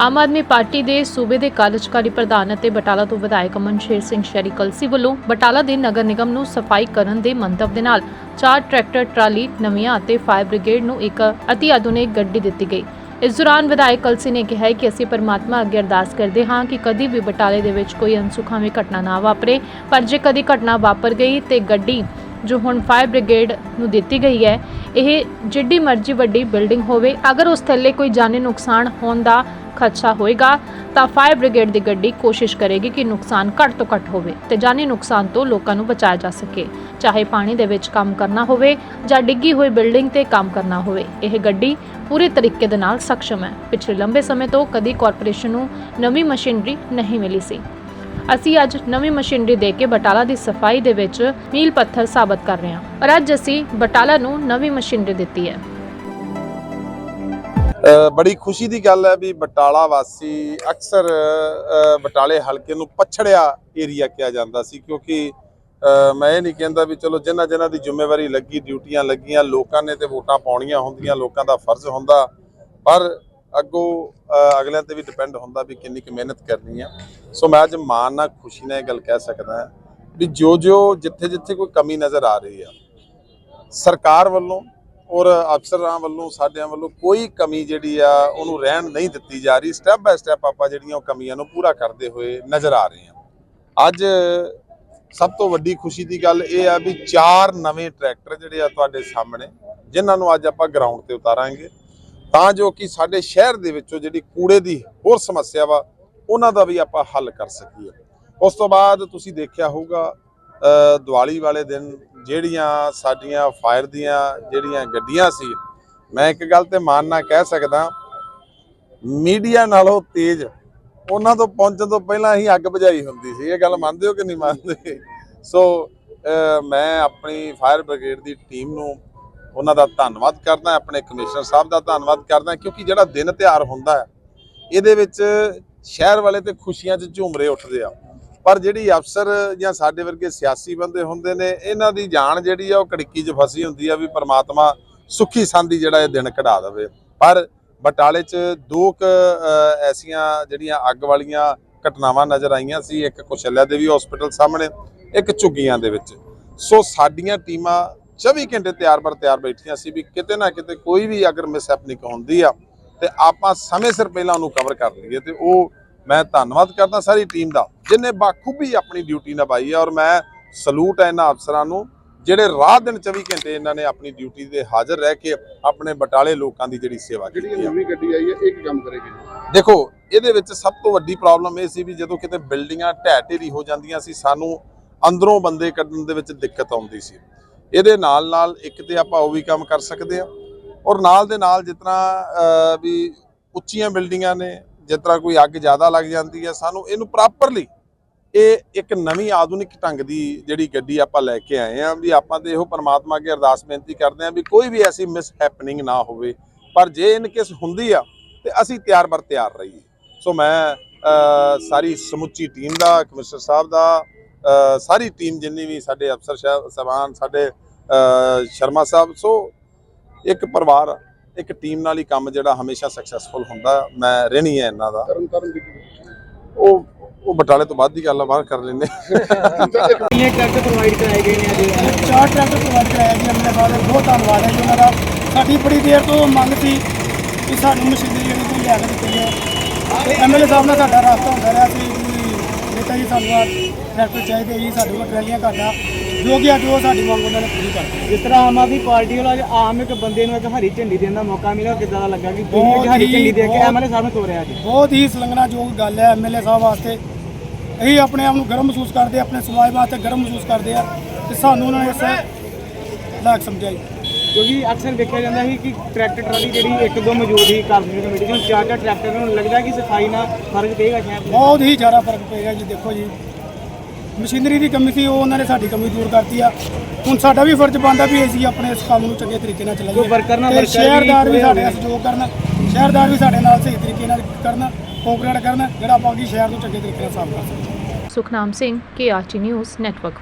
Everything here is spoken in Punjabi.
ਆਮ ਆਦਮੀ ਪਾਰਟੀ ਦੇ ਸੂਬੇ ਦੇ ਕਾਰਜਕਾਰੀ ਪ੍ਰਧਾਨ ਅਤੇ ਬਟਾਲਾ ਤੋਂ ਵਿਧਾਇਕ ਅਮਨਸ਼ੇਰ ਸਿੰਘ ਸ਼ੈਰੀ ਕਲਸੀ ਵੱਲੋਂ ਬਟਾਲਾ ਦੇ ਨਗਰ ਨਿਗਮ ਨੂੰ ਸਫ਼ਾਈ ਕਰਨ ਦੇ ਮੰਤਵ ਦੇ ਨਾਲ ਚਾਰ ਟਰੈਕਟਰ, ਟਰਾਲੀ, ਨਵੀਆਂ ਅਤੇ ਫਾਇਰ ਬ੍ਰਿਗੇਡ ਨੂੰ ਇੱਕ ਅਤੀ ਆਧੁਨਿਕ ਗੱਡੀ ਦਿੱਤੀ ਗਈ। ਇਸ ਦੌਰਾਨ ਵਿਧਾਇਕ ਕਲਸੀ ਨੇ ਕਿਹਾ ਕਿ ਅਸੀਂ ਪਰਮਾਤਮਾ ਅੱਗੇ ਅਰਦਾਸ ਕਰਦੇ ਹਾਂ ਕਿ ਕਦੀ ਵੀ ਬਟਾਲੇ ਦੇ ਵਿੱਚ ਕੋਈ ਅਨਸੁਖਾਵੀ ਘਟਨਾ ਨਾ ਵਾਪਰੇ, ਪਰ ਜੇ ਕਦੀ ਘਟਨਾ ਵਾਪਰ ਗਈ ਤੇ ਗੱਡੀ ਜੋ ਹੁਣ ਫਾਇਰ ਬ੍ਰਿਗੇਡ ਨੂੰ ਦਿੱਤੀ ਗਈ ਹੈ, ਇਹ ਜਿੱਡੀ ਮਰਜ਼ੀ ਵੱਡੀ ਬਿਲਡਿੰਗ ਹੋਵੇ, ਅਗਰ ਉਸ ਥੱਲੇ ਕੋਈ ਜਾਨੀ ਨੁਕਸਾਨ ਹੋਣ ਦਾ ਖਦਸ਼ਾ ਹੋਏਗਾ ਤਾਂ ਫਾਇਰ ਬ੍ਰਿਗੇਡ ਦੀ ਗੱਡੀ ਕੋਸ਼ਿਸ਼ ਕਰੇਗੀ ਕਿ ਨੁਕਸਾਨ ਘੱਟ ਤੋਂ ਘੱਟ ਹੋਵੇ ਤੇ ਜਾਨੀ ਨੁਕਸਾਨ ਤੋਂ ਲੋਕਾਂ ਨੂੰ ਬਚਾਇਆ ਜਾ ਸਕੇ। ਚਾਹੇ ਪਾਣੀ ਦੇ ਵਿੱਚ ਕੰਮ ਕਰਨਾ ਹੋਵੇ ਜਾਂ ਡਿੱਗੀ ਹੋਈ ਬਿਲਡਿੰਗ ਤੇ ਕੰਮ ਕਰਨਾ ਹੋਵੇ, ਇਹ ਗੱਡੀ ਪੂਰੇ ਤਰੀਕੇ ਦੇ ਨਾਲ ਸક્ષਮ ਹੈ। ਪਿਛਲੇ ਲੰਬੇ ਸਮੇਂ ਤੋਂ ਕਦੀ ਕਾਰਪੋਰੇਸ਼ਨ ਨੂੰ ਨਵੀਂ ਮਸ਼ੀਨਰੀ ਨਹੀਂ ਮਿਲੀ ਸੀ। ਅਸੀਂ ਅੱਜ ਨਵੀਂ ਮਸ਼ੀਨਰੀ ਦੇ ਕੇ ਬਟਾਲਾ ਦੀ ਸਫ਼ਾਈ ਦੇ ਵਿੱਚ ਮੀਲ ਪੱਥਰ ਸਾਬਤ ਕਰ ਰਹੇ ਹਾਂ। ਪਰ ਅੱਜ ਅਸੀਂ ਬਟਾਲਾ ਨੂੰ ਨਵੀਂ ਮਸ਼ੀਨਰੀ ਦਿੱਤੀ ਹੈ। ਬੜੀ ਖੁਸ਼ੀ ਦੀ ਗੱਲ ਹੈ ਵੀ ਬਟਾਲਾ ਵਾਸੀ ਅਕਸਰ ਬਟਾਲੇ ਹਲਕੇ ਨੂੰ ਪਛੜਿਆ ਏਰੀਆ ਕਿਹਾ ਜਾਂਦਾ ਸੀ ਕਿਉਂਕਿ ਮੈਂ ਇਹ ਨਹੀਂ ਕਹਿੰਦਾ ਵੀ ਚਲੋ ਜਿਨ੍ਹਾਂ ਜਿਨ੍ਹਾਂ ਦੀ ਜ਼ਿੰਮੇਵਾਰੀ ਲੱਗੀ, ਡਿਊਟੀਆਂ ਲੱਗੀਆਂ, ਲੋਕਾਂ ਨੇ ਤੇ ਵੋਟਾਂ ਪਾਉਣੀਆਂ ਹੁੰਦੀਆਂ, ਲੋਕਾਂ ਦਾ ਫਰਜ਼ ਹੁੰਦਾ, ਪਰ ਅੱਗੋਂ ਅਗਲਿਆਂ ਤੇ ਵੀ ਡਿਪੈਂਡ ਹੁੰਦਾ ਵੀ ਕਿੰਨੀ ਕੁ ਮਿਹਨਤ ਕਰਨੀ ਆ। ਸੋ ਮੈਂ ਅੱਜ ਮਾਣ ਨਾਲ ਖੁਸ਼ੀ ਨਾਲ ਇਹ ਗੱਲ ਕਹਿ ਸਕਦਾ ਵੀ ਜੋ ਜੋ ਜਿੱਥੇ ਜਿੱਥੇ ਕੋਈ ਕਮੀ ਨਜ਼ਰ ਆ ਰਹੀ ਆ, ਸਰਕਾਰ ਵੱਲੋਂ ਔਰ ਅਫਸਰਾਂ ਵੱਲੋਂ, ਸਾਡਿਆਂ ਵੱਲੋਂ ਕੋਈ ਕਮੀ ਜਿਹੜੀ ਆ, ਉਹਨੂੰ ਰਹਿਣ ਨਹੀਂ ਦਿੱਤੀ ਜਾ ਰਹੀ। ਸਟੈਪ ਬਾਏ ਸਟੈਪ ਆਪਾਂ ਜਿਹੜੀਆਂ ਉਹ ਕਮੀਆਂ ਨੂੰ ਪੂਰਾ ਕਰਦੇ ਹੋਏ ਨਜ਼ਰ ਆ ਰਹੇ ਹਾਂ। ਅੱਜ ਸਭ ਤੋਂ ਵੱਡੀ ਖੁਸ਼ੀ ਦੀ ਗੱਲ ਇਹ ਆ ਵੀ ਚਾਰ ਨਵੇਂ ਟਰੈਕਟਰ ਜਿਹੜੇ ਆ ਤੁਹਾਡੇ ਸਾਹਮਣੇ, ਜਿਨ੍ਹਾਂ ਨੂੰ ਅੱਜ ਆਪਾਂ ਗਰਾਊਂਡ ਤੇ ਉਤਾਰਾਂਗੇ। ਤਾਂ ਜੋ ਕਿ ਸਾਡੇ ਸ਼ਹਿਰ ਦੇ ਵਿੱਚੋਂ ਜਿਹੜੀ ਕੂੜੇ ਦੀ ਹੋਰ ਸਮੱਸਿਆ ਵਾ, ਉਹਨਾਂ ਦਾ ਵੀ ਆਪਾਂ ਹੱਲ ਕਰ ਸਕੀਏ। ਉਸ ਤੋਂ ਬਾਅਦ ਤੁਸੀਂ ਦੇਖਿਆ ਹੋਊਗਾ ਦੀਵਾਲੀ ਵਾਲੇ ਦਿਨ ਜਿਹੜੀਆਂ ਸਾਡੀਆਂ ਫਾਇਰ ਦੀਆਂ ਜਿਹੜੀਆਂ ਗੱਡੀਆਂ ਸੀ, ਮੈਂ ਇੱਕ ਗੱਲ ਤੇ ਮਾਨ ਨਾਲ ਕਹਿ ਸਕਦਾ, ਮੀਡੀਆ ਨਾਲੋਂ ਤੇਜ਼ ਉਹਨਾਂ ਤੋਂ ਪਹੁੰਚਣ ਤੋਂ ਪਹਿਲਾਂ ਹੀ ਅੱਗ ਬੁਝਾਈ ਹੁੰਦੀ ਸੀ। ਇਹ ਗੱਲ ਮੰਨਦੇ ਹੋ ਕਿ ਨਹੀਂ ਮੰਨਦੇ? ਸੋ ਮੈਂ ਆਪਣੀ ਫਾਇਰ ਬ੍ਰਿਗੇਡ ਦੀ ਟੀਮ ਨੂੰ ਉਹਨਾਂ ਦਾ ਧੰਨਵਾਦ ਕਰਦਾ, ਆਪਣੇ ਕਮਿਸ਼ਨਰ ਸਾਹਿਬ ਦਾ ਧੰਨਵਾਦ ਕਰਦਾ, ਕਿਉਂਕਿ ਜਿਹੜਾ ਦਿਨ ਤਿਉਹਾਰ ਹੁੰਦਾ ਹੈ, ਇਹਦੇ ਵਿੱਚ ਸ਼ਹਿਰ ਵਾਲੇ ਤੇ ਖੁਸ਼ੀਆਂ 'ਚ ਝੂਮਰੇ ਉੱਠਦੇ ਆ। ਪਰ ਜਿਹੜੀ ਅਫਸਰ ਜਾਂ ਸਾਡੇ ਵਰਗੇ ਸਿਆਸੀ ਬੰਦੇ ਹੁੰਦੇ ਨੇ, ਇਹਨਾਂ ਦੀ ਜਾਨ ਜਿਹੜੀ ਆ ਉਹ ਕੜਕੀ 'ਚ ਫਸੀ ਹੁੰਦੀ ਆ ਵੀ ਪਰਮਾਤਮਾ ਸੁੱਖੀ ਸੰਦੀ ਜਿਹੜਾ ਇਹ ਦਿਨ ਕਢਾ ਦੇਵੇ। ਪਰ ਬਟਾਲੇ 'ਚ ਦੋ ਕੁ ਐਸੀਆਂ ਜਿਹੜੀਆਂ ਅੱਗ ਵਾਲੀਆਂ ਘਟਨਾਵਾਂ ਨਜ਼ਰ ਆਈਆਂ ਸੀ, ਇੱਕ ਕੁਸ਼ਲਿਆ ਦੇਵੀ ਹਸਪੀਟਲ ਸਾਹਮਣੇ, ਇੱਕ ਝੁੱਗੀਆਂ ਦੇ ਵਿੱਚ। ਸੋ ਸਾਡੀਆਂ ਟੀਮਾਂ 24 ਘੰਟੇ ਤਿਆਰ ਬਰ ਤਿਆਰ ਬੈਠੀਆਂ ਸੀ ਵੀ ਕਿਤੇ ਨਾ ਕਿਤੇ ਕੋਈ ਵੀ ਅਗਰ ਮਿਸਹੈਪਨਿੰਗ ਹੁੰਦੀ ਆ, ਤੇ ਆਪਾਂ ਸਮੇਂ ਸਿਰ ਪਹਿਲਾਂ ਉਹਨੂੰ ਕਵਰ ਕਰ ਲਈਏ, ਤੇ ਉਹ ਮੈਂ ਧੰਨਵਾਦ ਕਰਦਾ ਸਾਰੀ ਟੀਮ ਦਾ। ਜਿਨੇ ਬਾਖੂਬੀ ਆਪਣੀ ਡਿਊਟੀ ਨਿਭਾਈ ਹੈ ਔਰ ਮੈਂ ਸਲੂਟ ਹੈ ਇਹਨਾਂ ਅਫਸਰਾਂ ਨੂੰ ਜਿਹੜੇ ਰਾਤ ਦਿਨ 24 ਘੰਟੇ ਇਹਨਾਂ ਨੇ ਆਪਣੀ ਡਿਊਟੀ ਤੇ ਹਾਜ਼ਰ ਰਹਿ ਕੇ ਆਪਣੇ ਬਟਾਲੇ ਲੋਕਾਂ ਦੀ ਜਿਹੜੀ ਸੇਵਾ ਜਿਹੜੀ ਕੀਤੀ ਹੈ ਨਵੀਂ ਗੱਡੀ ਆਈ ਹੈ ਇਹ ਕੀ ਕੰਮ ਕਰੇਗੀ? ਦੇਖੋ ਇਹਦੇ ਵਿੱਚ ਸਭ ਤੋਂ ਵੱਡੀ ਪ੍ਰੋਬਲਮ ਇਹ ਸੀ ਵੀ ਜਦੋਂ ਕਿਤੇ ਬਿਲਡਿੰਗਾਂ ਢਹਿ ਢੇਰੀ ਹੋ ਜਾਂਦੀਆਂ ਸੀ ਸਾਨੂੰ ਅੰਦਰੋਂ ਬੰਦੇ ਕੱਢਣ ਦੇ ਵਿੱਚ ਦਿੱਕਤ ਆਉਂਦੀ ਸੀ। ਇਹਦੇ ਨਾਲ ਨਾਲ ਇੱਕ ਤੇ ਆਪਾਂ ਉਹ ਵੀ ਕੰਮ ਕਰ ਸਕਦੇ ਹਾਂ ਔਰ ਨਾਲ ਦੇ ਨਾਲ ਅਹ, ਵੀ ਉੱਚੀਆਂ ਬਿਲਡਿੰਗਾਂ ਨੇ ਜਿਸ ਤਰ੍ਹਾਂ ਕੋਈ ਅੱਗ ਜ਼ਿਆਦਾ ਲੱਗ ਜਾਂਦੀ ਹੈ ਸਾਨੂੰ ਇਹਨੂੰ ਪ੍ਰੋਪਰਲੀ ਇਹ ਇੱਕ ਨਵੀਂ ਆਧੁਨਿਕ ਢੰਗ ਦੀ ਜਿਹੜੀ ਗੱਡੀ ਆਪਾਂ ਲੈ ਕੇ ਆਏ ਆ ਵੀ ਆਪਾਂ ਤੇ ਇਹੋ ਪਰਮਾਤਮਾ ਅੱਗੇ ਅਰਦਾਸ ਬੇਨਤੀ ਕਰਦੇ ਆ ਵੀ ਕੋਈ ਵੀ ਐਸੀ ਮਿਸ ਹੈਪਨਿੰਗ ਨਾ ਹੋਵੇ। ਪਰ ਜੇ ਇਨ ਕੇਸ ਹੁੰਦੀ ਆ ਤੇ ਅਸੀਂ ਤਿਆਰ ਬਰ ਤਿਆਰ ਰਹੀਏ। ਸੋ ਮੈਂ ਸਾਰੀ ਸਮੁੱਚੀ ਟੀਮ ਦਾ ਕਮਿਸ਼ਨਰ ਸਾਹਿਬ ਦਾ ਸਾਰੀ ਟੀਮ ਜਿੰਨੀ ਵੀ ਸਾਡੇ ਅਫਸਰ ਸਾਹਿਬ- ਸਾਹਿਬਾਨ ਸਾਡੇ ਸ਼ਰਮਾ ਸਾਹਿਬ ਸੋ ਇੱਕ ਪਰਿਵਾਰ ਇੱਕ ਟੀਮ ਨਾਲ ਹੀ ਕੰਮ ਜਿਹੜਾ ਹਮੇਸ਼ਾ ਸਕਸੈਸਫੁਲ ਹੁੰਦਾ ਮੈਂ ਰਹਿਣੀ ਹੈ ਇਹਨਾਂ ਦਾ। ਉਹ ਉਹ ਬਟਾਲੇ ਤੋਂ ਬਾਅਦ ਦੀ ਗੱਲ ਆ ਬਾਹਰ ਕਰ ਲੈਂਦੇ ਕਿੰਨੇ ਟਰੱਕ ਪ੍ਰੋਵਾਈਡ ਕਰਾਏ ਗਏ ਨੇ ਅੱਜ? ਚਾਰ ਟਰੈਕਟਰ ਪ੍ਰੋਵਾਈਡ ਕਰਾਇਆ ਜੀ ਅਮਨੇ ਸਾਹਿਬ ਦਾ ਬਹੁਤ ਧੰਨਵਾਦ ਹੈ ਜੀ ਉਹਨਾਂ ਦਾ। ਸਾਡੀ ਬੜੀ ਦੇਰ ਤੋਂ ਮੰਗ ਸੀ ਕਿ ਸਾਨੂੰ ਮਸ਼ੀਨਰੀ ਜਿਹੜੀ ਕੋਈ ਲਿਆ ਕੇ ਦਿੱਤੀ ਹੈ ਤੇ ਐਮਐਲਏ ਸਾਹਿਬ ਨਾਲ ਸਾਡਾ ਰਾਬਤਾ ਹੁੰਦਾ ਰਿਹਾ ਸੀ ਨੇਤਾ ਜੀ ਸਾਨੂੰ ਆ ਟਰੈਕਟਰ ਚਾਹੀਦੇ ਜੀ ਸਾਡੇ ਕੋਲ ਟਰੈਲੀਆਂ ਘੱਟ ਜੋ ਕਿ ਅੱਜ ਉਹ ਸਾਡੀ ਮੰਗ ਉਹਨਾਂ ਨੇ ਪੂਰੀ ਕਰ ਦਿੱਤੀ। ਜਿਸ ਤਰ੍ਹਾਂ ਆਮ ਆਦਮੀ ਪਾਰਟੀ ਵੱਲੋਂ ਅੱਜ ਆਮ ਇੱਕ ਬੰਦੇ ਨੂੰ ਇੱਕ ਹਰੀ ਝੰਡੀ ਦੇਣ ਦਾ ਮੌਕਾ ਮਿਲਿਆ ਉਹ ਕਿੱਦਾਂ ਦਾ ਲੱਗਾ ਕਿ ਤੁਸੀਂ ਬਹੁਤ ਇੱਕ ਹਰੀ ਝੰਡੀ ਦੇ ਕੇ ਐਮਐਲਏ ਸਾਹਿਬ ਨੂੰ ਤੋਰਿਆ ਜੀ ਬਹੁਤ ਹੀ ਸਲੰਘਣਾਯੋਗ ਗੱਲ ਹੈ ਐਮਐਲਏ ਸਾਹਿਬ ਵਾਸਤੇ। ਅਸੀਂ ਆਪਣੇ ਆਪ ਨੂੰ ਗਰਮ ਮਹਿਸੂਸ ਕਰਦੇ ਆਪਣੇ ਸਮਾਜ ਵਾਸਤੇ ਗਰਮ ਮਹਿਸੂਸ ਕਰਦੇ ਆ ਕਿ ਸਾਨੂੰ ਉਹਨਾਂ ਨੇ ਇਸ ਲਾਇਕ ਸਮਝਿਆ ਜੀ। ਕਿਉਂਕਿ ਅਕਸਰ ਦੇਖਿਆ ਜਾਂਦਾ ਸੀ ਕਿ ਟਰੈਕਟਰ ਟਰਾਲੀ ਜਿਹੜੀ ਇੱਕ ਦੋ ਮੌਜੂਦ ਸੀ ਕਾਰਪੋਰੇਸ਼ਨ ਕਮੇਟੀ ਹੁਣ ਚਾਰ ਚਾਰ ਟਰੈਕਟਰ ਨੂੰ ਲੱਗਦਾ ਕਿ ਸਫ਼ਾਈ ਨਾਲ ਫ਼ਰਕ ਪਏਗਾ ਸ਼ਹਿਰ ਦੇ ਬਹੁਤ ਹੀ ਜ਼ਿਆਦਾ ਫ਼ਰਕ ਪਏਗਾ ਜੀ ਦੇਖੋ ਜੀ। ਮਸ਼ੀਨਰੀ ਦੀ ਕਮੀ ਸੀ ਉਹ ਉਹਨਾਂ ਨੇ ਸਾਡੀ ਕਮੀ ਦੂਰ ਕਰਤੀ ਆ। ਹੁਣ ਸਾਡਾ ਵੀ ਫਰਜ਼ ਬਣਦਾ ਵੀ ਅਸੀਂ ਆਪਣੇ ਇਸ ਕੰਮ ਨੂੰ ਚੰਗੇ ਤਰੀਕੇ ਨਾਲ ਚਲਾਈਏ। worker ਨਾਲ ਤੇ ਸ਼ਹਿਰਦਾਰ ਵੀ ਸਾਡੇ। ਨਾਲ ਸਹਿਯੋਗ ਕਰਨ ਸ਼ਹਿਰਦਾਰ ਵੀ ਸਾਡੇ ਨਾਲ ਸਹੀ ਤਰੀਕੇ ਨਾਲ ਕਰਨ ਕੋਆਪਰੇਟ ਕਰਨ ਜਿਹੜਾ ਆਪਾਂ ਕੀ ਸ਼ਹਿਰ ਨੂੰ ਚੰਗੇ ਤਰੀਕੇ ਨਾਲ ਸਾਫ਼ ਕਰ ਸਕੀਏ Sukhnam Singh KRT news network